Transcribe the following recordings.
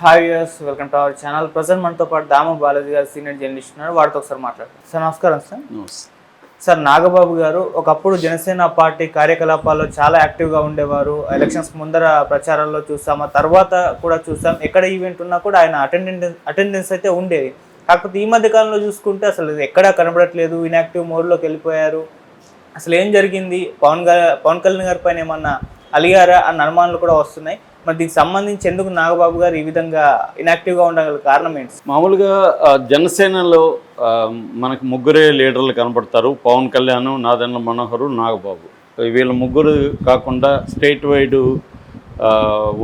Hi yes welcome to our channel present మనతో పాటు దామ బాలాజీ గారు సీనియర్ జర్నలిస్ట్ ఉన్నారు. వారితో ఒకసారి మాట్లాడతాం సార్ నమస్కారం సార్. సార్ నాగబాబు గారు ఒకప్పుడు జనసేన పార్టీ కార్యకలాపాల్లో చాలా యాక్టివ్గా ఉండేవారు. ఎలక్షన్స్ ముందర ప్రచారాల్లో చూసాం ఆ తర్వాత కూడా చూసాం. ఎక్కడ ఈవెంట్ ఉన్నా కూడా ఆయన అటెండెన్స్ అటెండెన్స్ అయితే ఉండేది. కాకపోతే ఈ మధ్య కాలంలో చూసుకుంటే అసలు ఎక్కడా కనబడట్లేదు. ఇన్యాక్టివ్ మోడ్లోకి వెళ్ళిపోయారు. అసలు ఏం జరిగింది? పవన్ గారు పవన్ కళ్యాణ్ గారి పైన ఏమన్నా అలిగారా? అన్న అనుమానాలు కూడా వస్తున్నాయి. మరి దీనికి సంబంధించి ఎందుకు నాగబాబు గారు ఈ విధంగా ఇనాక్టివ్గా ఉండగల కారణం ఏంటి? మామూలుగా జనసేనలో మనకు ముగ్గురే లీడర్లు కనపడతారు పవన్ కళ్యాణ్ నాదెండ్ల మనోహరు నాగబాబు. వీళ్ళ ముగ్గురు కాకుండా స్టేట్ వైడ్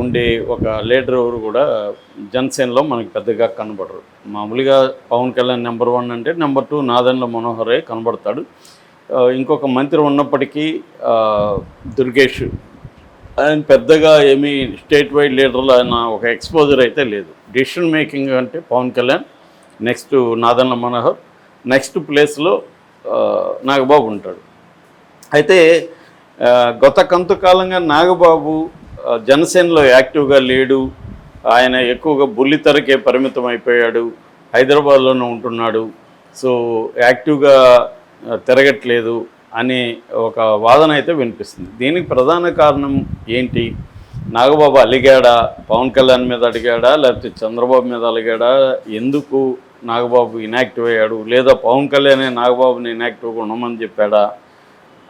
ఉండే ఒక లీడర్ ఎవరు కూడా జనసేనలో మనకి పెద్దగా కనబడరు. మామూలుగా పవన్ కళ్యాణ్ నెంబర్ వన్ అంటే నెంబర్ టూ నాదెండ్ల మనోహరే కనబడతాడు. ఇంకొక మంత్రి ఉన్నప్పటికీ దుర్గేష్ ఆయన పెద్దగా ఏమీ స్టేట్ వైడ్ లీడర్లు ఆయన ఒక ఎక్స్పోజర్ అయితే లేదు. డిసిషన్ మేకింగ్ అంటే పవన్ కళ్యాణ్ నెక్స్ట్ నాదన్న మనోహర్ నెక్స్ట్ ప్లేస్లో నాగబాబు ఉంటాడు. అయితే గత కొంతకాలంగా నాగబాబు జనసేనలో యాక్టివ్గా లేడు. ఆయన ఎక్కువగా బుల్లితెరకే పరిమితం అయిపోయాడు. హైదరాబాద్లోనే ఉంటున్నాడు. సో యాక్టివ్గా తిరగట్లేదు. అనే ఒక వాదన అయితే వినిపిస్తుంది. దీనికి ప్రధాన కారణం ఏంటి? నాగబాబు అలిగాడా? పవన్ కళ్యాణ్ మీద అడిగాడా లేకపోతే చంద్రబాబు మీద అలిగాడా? ఎందుకు నాగబాబు ఇనాక్టివ్ అయ్యాడు? లేదా పవన్ కళ్యాణే నాగబాబుని ఇనాక్టివ్గా ఉండమని చెప్పాడా?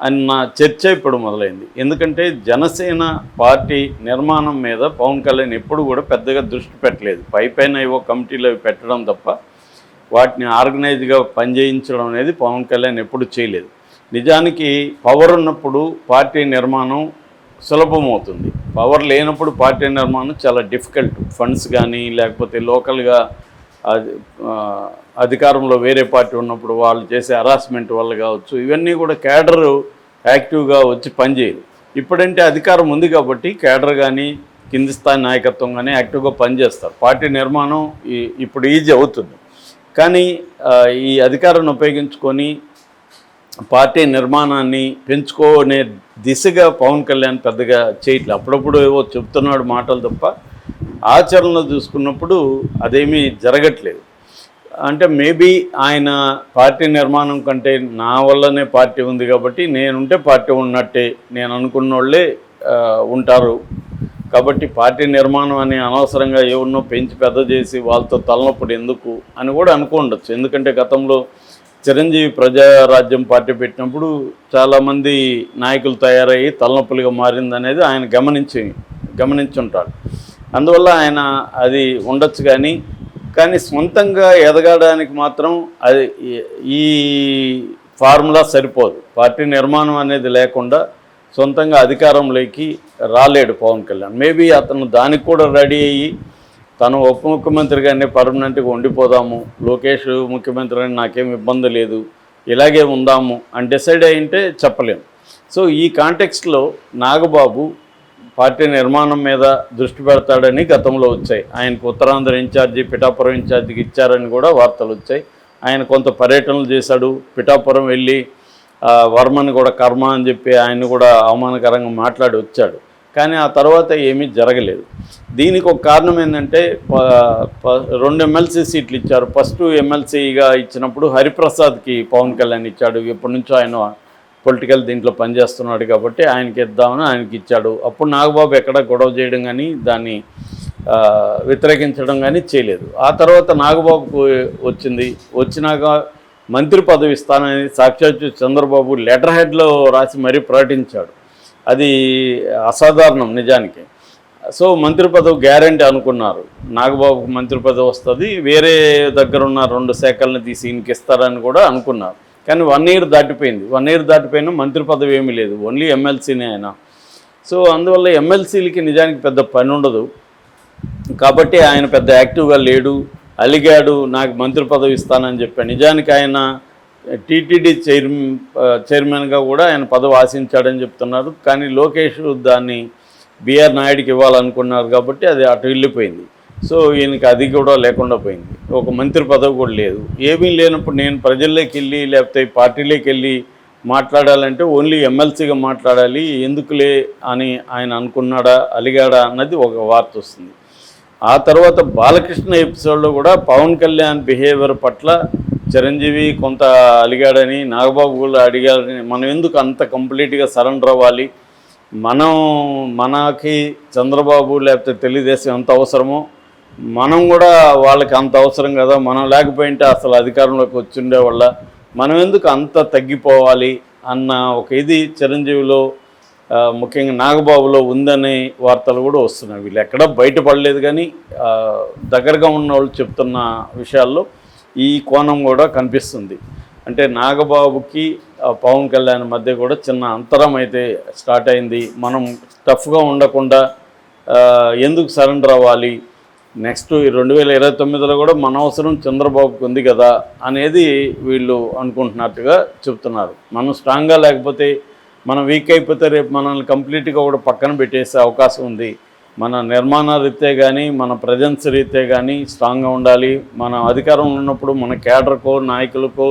అన్న చర్చ ఇప్పుడు మొదలైంది. ఎందుకంటే జనసేన పార్టీ నిర్మాణం మీద పవన్ కళ్యాణ్ ఎప్పుడు కూడా పెద్దగా దృష్టి పెట్టలేదు. పై పైన ఏవో కమిటీలు అవి పెట్టడం తప్ప వాటిని ఆర్గనైజ్గా పనిచేయించడం అనేది పవన్ కళ్యాణ్ ఎప్పుడు చేయలేదు. నిజానికి పవర్ ఉన్నప్పుడు పార్టీ నిర్మాణం సులభమవుతుంది. పవర్ లేనప్పుడు పార్టీ నిర్మాణం చాలా డిఫికల్ట్. ఫండ్స్ కానీ లేకపోతే లోకల్గా అది అధికారంలో వేరే పార్టీ ఉన్నప్పుడు వాళ్ళు చేసే హరాస్మెంట్ వల్ల కావచ్చు ఇవన్నీ కూడా క్యాడర్ యాక్టివ్గా వచ్చి పనిచేయదు ఇప్పుడంటే అధికారం ఉంది కాబట్టి క్యాడర్ కానీ కింది స్థాయి నాయకత్వం కానీ యాక్టివ్గా పనిచేస్తారు. పార్టీ నిర్మాణం ఈ- ఇప్పుడు ఈజీ అవుతుంది. కానీ ఈ అధికారాన్ని ఉపయోగించుకొని పార్టీ నిర్మాణాన్ని పెంచుకోనే దిశగా పవన్ కళ్యాణ్ పెద్దగా చేయట్లేదు అప్పుడప్పుడు ఏవో చెప్తున్నాడు మాటలు తప్ప ఆచరణలో చూసుకున్నప్పుడు అదేమీ జరగట్లేదు. అంటే మేబీ ఆయన పార్టీ నిర్మాణం కంటే నా వల్లనే పార్టీ ఉంది కాబట్టి నేనుంటే పార్టీ ఉన్నట్టే నేను అనుకున్న వాళ్ళే ఉంటారు. కాబట్టి పార్టీ నిర్మాణం అని అనవసరంగా ఎవరినో పెంచి పెద్ద చేసి వాళ్ళతో తలనొప్పుడు ఎందుకు అని కూడా అనుకోండొచ్చు. ఎందుకంటే గతంలో చిరంజీవి ప్రజారాజ్యం పార్టీ పెట్టినప్పుడు చాలామంది నాయకులు తయారయ్యి తలనొప్పులుగా మారిందనేది ఆయన గమనించి గమనించుంటాడు అందువల్ల ఆయన అది ఉండొచ్చు కానీ కానీ సొంతంగా ఎదగడానికి మాత్రం అది ఈ- ఈ ఫార్ములా సరిపోదు. పార్టీ నిర్మాణం అనేది లేకుండా సొంతంగా అధికారంలోకి రాలేడు పవన్ కళ్యాణ్. మేబీ అతను దానికి కూడా రెడీ అయ్యి తను ఉప ముఖ్యమంత్రిగానే పర్మనెంట్గా ఉండిపోదాము. లోకేష్ ముఖ్యమంత్రి అని నాకేం ఇబ్బంది లేదు. ఇలాగే ఉందాము అని డిసైడ్ అయింటే చెప్పలేము సో ఈ కాంటెక్స్ట్లో నాగబాబు పార్టీ నిర్మాణం మీద దృష్టి పెడతాడని గతంలో వచ్చాయి. ఆయనకు ఉత్తరాంధ్ర ఇన్ఛార్జి పిఠాపురం ఇన్ఛార్జికి ఇచ్చారని కూడా వార్తలు వచ్చాయి. ఆయన కొంత పర్యటనలు చేశాడు. పిఠాపురం వెళ్ళి వర్మని కూడా కర్మ అని చెప్పి ఆయన కూడా అవమానకరంగా మాట్లాడి వచ్చాడు. కానీ ఆ తర్వాత ఏమీ జరగలేదు. దీనికి ఒక కారణం ఏంటంటే రెండు ఎమ్మెల్సీ సీట్లు ఇచ్చారు. ఫస్ట్ ఎమ్మెల్సీగా ఇచ్చినప్పుడు హరిప్రసాద్కి పవన్ కళ్యాణ్ ఇచ్చాడు. ఎప్పటి నుంచో ఆయన పొలిటికల్ దీంట్లో పనిచేస్తున్నాడు కాబట్టి ఆయనకి ఇద్దామని ఆయనకి ఇచ్చాడు. అప్పుడు నాగబాబు ఎక్కడ గొడవ చేయడం కానీ దాన్ని వ్యతిరేకించడం కానీ చేయలేదు. ఆ తర్వాత నాగబాబుకు వచ్చింది. వచ్చినాక మంత్రి పదవి ఇస్తానని సాక్షాత్ చంద్రబాబు లెటర్ హెడ్లో రాసి మరీ ప్రకటించాడు. అది అసాధారణం నిజానికి. సో మంత్రి పదవి గ్యారంటీ అనుకున్నారు. నాగబాబుకు మంత్రి పదవి వస్తుంది. వేరే దగ్గర ఉన్న రెండు శాఖలను తీసి ఈయనకి ఇస్తారని కూడా అనుకున్నారు. కానీ వన్ ఇయర్ దాటిపోయింది. వన్ ఇయర్ దాటిపోయినా మంత్రి పదవి ఏమీ లేదు. ఓన్లీ ఎమ్మెల్సీనే ఆయన. సో అందువల్ల ఎమ్మెల్సీలకి నిజానికి పెద్ద పని ఉండదు. కాబట్టి ఆయన పెద్ద యాక్టివ్గా లేడు. అలిగాడు. నాకు మంత్రి పదవి ఇస్తానని చెప్పాడు నిజానికి ఆయన టీటీడీ చైర్ చైర్మన్గా కూడా ఆయన పదవి ఆశించాడని చెప్తున్నారు. కానీ లోకేష్ దాన్ని బీఆర్ నాయుడికి ఇవ్వాలనుకున్నారు కాబట్టి అది అటు వెళ్ళిపోయింది. సో ఈయనకి అది కూడా లేకుండా పోయింది. ఒక మంత్రి పదవి కూడా లేదు. ఏమీ లేనప్పుడు నేను ప్రజల్లోకి వెళ్ళి లేకపోతే పార్టీలోకి వెళ్ళి మాట్లాడాలంటే ఓన్లీ ఎమ్మెల్సీగా మాట్లాడాలి. ఎందుకులే అని ఆయన అనుకున్నాడా అలిగాడా అన్నది ఒక వార్త వస్తుంది. ఆ తర్వాత బాలకృష్ణ ఎపిసోడ్లో కూడా పవన్ కళ్యాణ్ బిహేవియర్ పట్ల చిరంజీవి కొంత అలిగాడని నాగబాబు కూడా అడిగాడని మనం ఎందుకు అంత కంప్లీట్గా సరెండర్ అవ్వాలి? మనం మనకి చంద్రబాబు లేకపోతే తెలుగుదేశం ఎంత అవసరమో మనం కూడా వాళ్ళకి అంత అవసరం కదా మనం లేకపోయింటే అసలు అధికారంలోకి వచ్చిండే వల్ల మనం ఎందుకు అంత తగ్గిపోవాలి అన్న ఒక ఇది చిరంజీవిలో ముఖ్యంగా నాగబాబులో ఉందనే వార్తలు కూడా వస్తున్నాయి. వీళ్ళు ఎక్కడా బయటపడలేదు కానీ దగ్గరగా ఉన్న వాళ్ళు చెప్తున్న విషయాల్లో ఈ కోణం కూడా కనిపిస్తుంది. అంటే నాగబాబుకి ఆ, పవన్ కళ్యాణ్ మధ్య కూడా చిన్న అంతరం అయితే స్టార్ట్ అయింది. మనం టఫ్గా ఉండకుండా ఎందుకు సరెండర్ అవ్వాలి? నెక్స్ట్ రెండు వేల ఇరవై తొమ్మిదిలో కూడా మన అవసరం చంద్రబాబుకి ఉంది కదా అనేది వీళ్ళు అనుకుంటున్నట్టుగా చెప్తున్నారు మనం స్ట్రాంగ్గా లేకపోతే మనం వీక్ అయిపోతే రేపు మనల్ని కంప్లీట్గా కూడా పక్కన పెట్టేసే అవకాశం ఉంది. మన నిర్మాణ రీత్యా కానీ మన ప్రజెన్స్ రీత్యా కానీ స్ట్రాంగ్గా ఉండాలి. మన అధికారంలో ఉన్నప్పుడు మన కేడర్కో నాయకులకో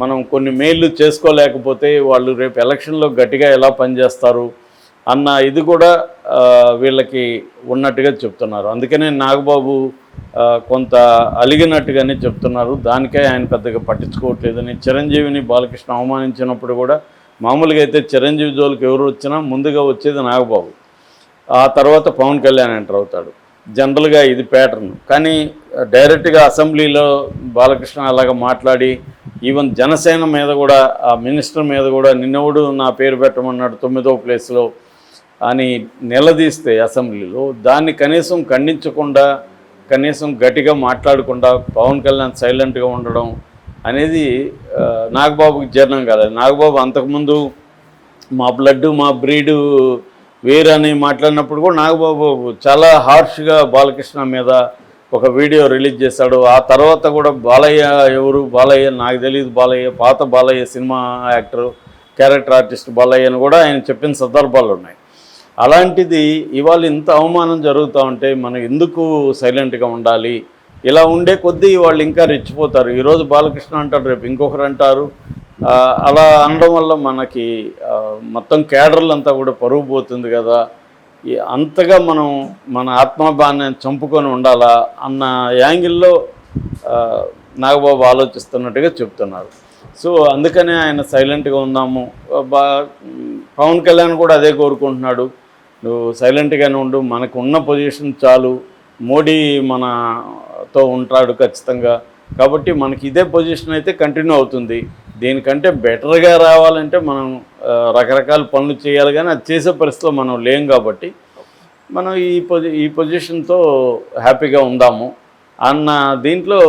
మనం కొన్ని మేళ్ళు చేసుకోలేకపోతే వాళ్ళు రేపు ఎలక్షన్లో గట్టిగా ఎలా పనిచేస్తారు అన్న ఇది కూడా వీళ్ళకి ఉన్నట్టుగా చెప్తున్నారు. అందుకనే నాగబాబు కొంత అలిగినట్టుగానే చెప్తున్నారు. దానికే ఆయన పెద్దగా పట్టించుకోవట్లేదని. చిరంజీవిని బాలకృష్ణ అవమానించినప్పుడు కూడా మామూలుగా అయితే చిరంజీవి జోలికి ఎవరు వచ్చినా ముందుగా వచ్చేది నాగబాబు. ఆ తర్వాత పవన్ కళ్యాణ్ ఎంటర్ అవుతాడు. జనరల్గా ఇది ప్యాటర్న్ కానీ డైరెక్ట్గా అసెంబ్లీలో బాలకృష్ణ అలాగ మాట్లాడి ఈవెన్ జనసేన మీద కూడా ఆ మినిస్టర్ మీద కూడా నిన్నవుడు నా పేరు పెట్టమన్నాడు తొమ్మిదో ప్లేస్లో అని నిలదీస్తే అసెంబ్లీలో దాన్ని కనీసం ఖండించకుండా కనీసం గట్టిగా మాట్లాడకుండా పవన్ కళ్యాణ్ సైలెంట్గా ఉండడం అనేది నాగబాబుకి జీర్ణం కాలేదు. నాగబాబు అంతకుముందు మా బ్లడ్ మా బ్రీడు వీరని మాట్లాడినప్పుడు కూడా నాగబాబు చాలా హార్ష్గా బాలకృష్ణ మీద ఒక వీడియో రిలీజ్ చేశాడు. ఆ తర్వాత కూడా బాలయ్య ఎవరు? బాలయ్య నాకు తెలియదు బాలయ్య పాత Balayya cinema actor character artist Balayya అని కూడా ఆయన చెప్పిన సందర్భాలు ఉన్నాయి. అలాంటిది ఇవాళ ఇంత అవమానం జరుగుతూ ఉంటే మనం ఎందుకు సైలెంట్గా ఉండాలి? ఇలా ఉండే కొద్దీ వాళ్ళు ఇంకా రెచ్చిపోతారు. ఈరోజు బాలకృష్ణ అంటారు రేపు ఇంకొకరు అంటారు. అలా అనడం వల్ల మనకి మొత్తం మొత్తం కేడర్లంతా కూడా పరుగు పోతుంది కదా. అంతగా మనం మన ఆత్మాభాన్ని చంపుకొని ఉండాలా అన్న యాంగిల్లో నాగబాబు ఆలోచిస్తున్నట్టుగా చెప్తున్నారు. సో అందుకనే ఆయన సైలెంట్గా ఉందాము బా పవన్ కళ్యాణ్ కూడా అదే కోరుకుంటున్నాడు. నువ్వు సైలెంట్గానే ఉండు మనకు ఉన్న పొజిషన్ చాలు. మోడీ మనతో ఉంటాడు ఖచ్చితంగా. కాబట్టి మనకి ఇదే పొజిషన్ అయితే కంటిన్యూ అవుతుంది. దీనికంటే బెటర్గా రావాలంటే మనం రకరకాల పనులు చేయాలి కానీ అది చేసే పరిస్థితిలో మనం లేం కాబట్టి మనం ఈ పొజి ఈ పొజిషన్తో హ్యాపీగా ఉందాము. అన్న దీంట్లో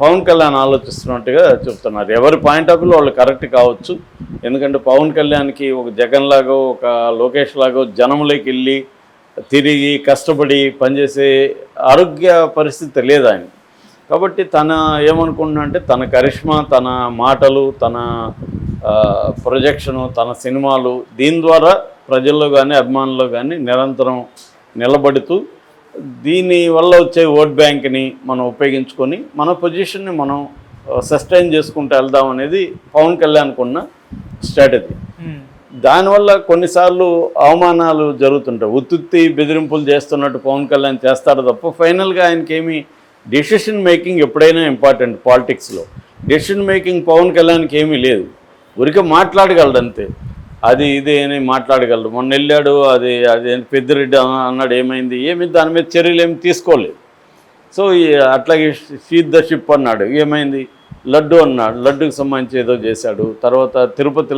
పవన్ కళ్యాణ్ ఆలోచిస్తున్నట్టుగా చెప్తున్నారు. ఎవరి పాయింట్ ఆఫ్ వ్యూలో వాళ్ళు కరెక్ట్ కావచ్చు. ఎందుకంటే పవన్ కళ్యాణ్కి ఒక జగన్ లాగో ఒక లోకేష్ లాగో జనంలోకి వెళ్ళి తిరిగి కష్టపడి పనిచేసే ఆరోగ్య పరిస్థితి లేదు ఆయన కాబట్టి తన ఏమనుకుంటున్నా అంటే తన కరిష్మా తన మాటలు తన ప్రొజెక్షను తన సినిమాలు దీని ద్వారా ప్రజల్లో కానీ అభిమానుల్లో కానీ నిరంతరం నిలబడుతూ దీని వల్ల వచ్చే ఓట్ బ్యాంక్ని మనం ఉపయోగించుకొని మన పొజిషన్ని మనం సస్టైన్ చేసుకుంటూ వెళ్దాం అనేది పవన్ కళ్యాణ్కు ఉన్న స్ట్రాటజీ. దానివల్ల కొన్నిసార్లు అవమానాలు జరుగుతుంటాయి ఉత్తుత్తి బెదిరింపులు చేస్తున్నట్టు పవన్ కళ్యాణ్ చేస్తారు తప్ప ఫైనల్గా ఆయనకి ఏమి డెసిషన్ మేకింగ్ ఎప్పుడైనా ఇంపార్టెంట్ పాలిటిక్స్లో డెసిషన్ మేకింగ్ పవన్ కళ్యాణ్కి ఏమీ లేదు. ఊరికే మాట్లాడగలడు అంతే అది ఇది అని మాట్లాడగలడు. మొన్న వెళ్ళాడు అది అది పెద్దిరెడ్డి అన్నాడు ఏమైంది? ఏమి దాని మీద చర్యలు ఏమి తీసుకోలేదు. సో అట్లాగే షీద్ ద షిప్ అన్నాడు ఏమైంది? లడ్డు అన్నాడు లడ్డుకి సంబంధించి ఏదో చేశాడు. తర్వాత తిరుపతి